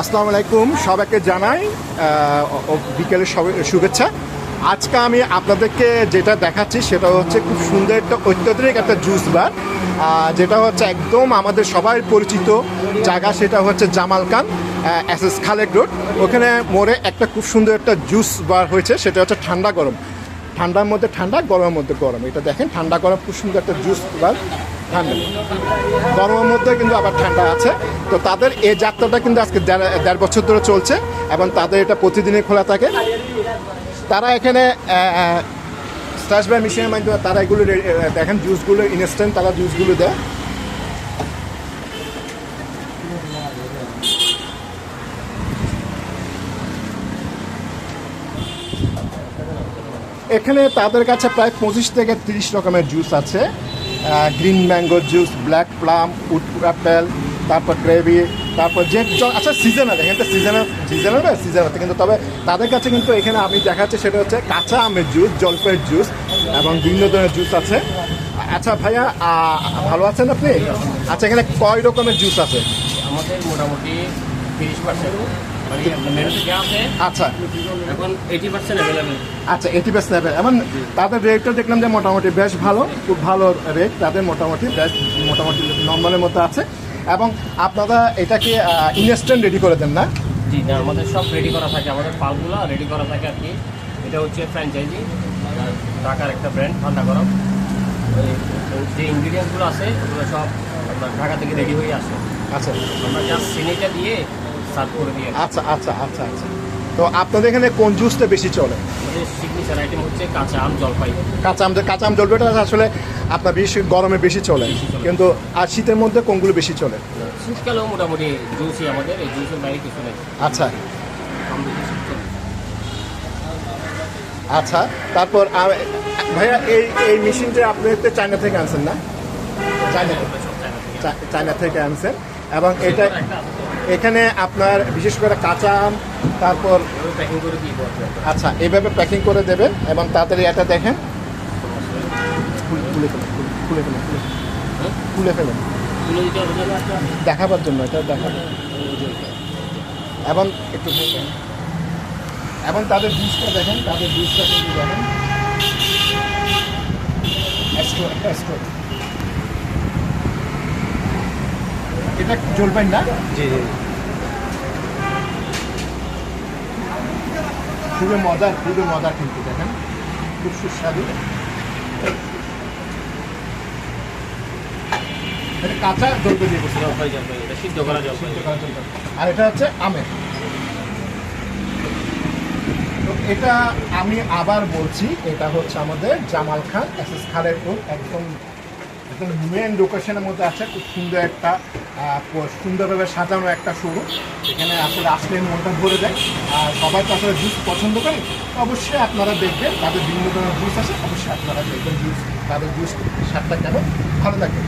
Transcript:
আসসালামু আলাইকুম, সবাইকে জানাই বিকেলের শুভেচ্ছা। আজকে আমি আপনাদেরকে যেটা দেখাচ্ছি সেটা হচ্ছে খুব সুন্দর একটা অত্যাধুনিক একটা জুস বার যেটা হচ্ছে একদম আমাদের সবাই পরিচিত জায়গা, সেটা হচ্ছে Jamal Khan S S Khalek road. ওখানে মোড়ে একটা খুব সুন্দর একটা জুস বার হয়েছে, সেটা হচ্ছে ঠান্ডা গরম। ঠান্ডার মধ্যে ঠান্ডা, গরমের মধ্যে গরম। এটা দেখেন, ঠান্ডা গরম, খুব সুন্দর একটা জুস বার। ঠান্ডা গরমের মধ্যে কিন্তু আবার ঠান্ডা আছে। তো তাদের এই যাত্রাটা কিন্তু আজকে দেড় বছর ধরে চলছে এবং তাদের এটা প্রতিদিনই খোলা থাকে। তারা এখানে স্টাশ বাই মেশিনের মাধ্যমে তারা এগুলো দেখেন জুসগুলো ইনস্ট্যান্ট তারা জুসগুলো দেয়। এখানে তাদের কাছে প্রায় পঁচিশ থেকে তিরিশ রকমের জুস আছে। Green mango juice black plum wood apple তারপর গ্রেভি তারপর যে আচ্ছা সিজনাল এখানে তো সিজনাল সিজনাল না? সিজনাল কিন্তু, তবে তাদের কাছে কিন্তু এখানে আমি দেখাচ্ছি সেটা হচ্ছে কাঁচা আমের জুস জলপাইয়ের জুস এবং বিভিন্ন ধরনের জুস আছে। আচ্ছা ভাইয়া ভালো আছেন আপনি? আচ্ছা এখানে কয় রকমের জুস আছে? আমাদের মোটামুটি তিরিশ পার্সেন্ট আচ্ছা। এখন এইটি পার্সেন্ট অ্যাভেলেবেল আচ্ছা এইটি লেভেল এবং তাদের রেটটা দেখলাম যে মোটামুটি বেশ ভালো খুব ভালো রেট তাদের মোটামুটি বেশ মোটামুটি নর্মালের মতো আছে। এবং আপনারা এটাকে ইনস্ট্যান্ট রেডি করে দেন না? জি না আমাদের সব রেডি করা থাকে। আমাদের পালগুলো রেডি করা থাকে আর কি। এটা হচ্ছে ফ্র্যাঞ্চাইজি ঢাকার একটা ব্র্যান্ড ঠান্ডা গরম। ওই যে ইনগ্রিডিয়েন্টসগুলো আছে ওগুলো সব ঢাকা থেকে রেডি হয়ে আসে। আচ্ছা। আমরা জাস্ট চিনিটা দিয়ে সার্ভ করে দিয়ে আচ্ছা আচ্ছা আচ্ছা আচ্ছা। তো আপনাদের এখানে কোন জুসটা বেশি চলে? আমাদের সিগনেচার আইটেম হচ্ছে কাঁচা আম জলপাই। কাঁচা আম কাঁচা আম জলপাইটা আসলে আপনার বেশি গরমে বেশি চলে। কিন্তু আর শীতের মধ্যে কোনগুলো বেশি চলে? শীতকালেও মোটামুটি জুসই আমাদের এই জুসের বাইরে কিছু নেই। আচ্ছা। আচ্ছা তারপর ভাইয়া এই এই মেশিনটা আপনি চায়না থেকে আনছেন না? চায়না থেকে চায়না আনছেন। এবং এটা। এখানে আপনার বিশেষ করে কাঁচা আম, তারপর প্যাকিং করে আচ্ছা এইভাবে প্যাকিং করে দেবে এবং তাড়াতাড়ি এটা দেখেন। খুলে খুলে ফেলেন? দেখাবার জন্য, এটা দেখাবেন এবং একটু দেখেন। এবং তাদের জুসটা দেখেন, তাদের বীজটা কিন্তু দেখেন। এটা জ্বলবেন না? জি জি। খুবই মজার খুবই মজার কিন্তু দেখেন। খুব সুস্বাদু। এটা কাঁচা জলপাই দিয়ে জলপাই জলপাই এটা সিদ্ধ করা জলপাই। জলপাই। আর এটা হচ্ছে আমের। তো এটা আমি আবার বলছি এটা হচ্ছে আমাদের Jamal Khan S S Khalek road একদম একদম মেন লোকেশনের মধ্যে আছে খুব সুন্দর একটা সুন্দরভাবে সাজানো একটা শোরুম এখানে আসলে আসলে মনটা ভরে যায়। আর সবাই তো আসলে জুস পছন্দ করে, অবশ্যই আপনারা দেখবেন তাদের বিভিন্ন ধরনের জুস আছে, অবশ্যই আপনারা দেখবেন জুস তাদের জুস স্বাদটা কেন ভালো লাগবে।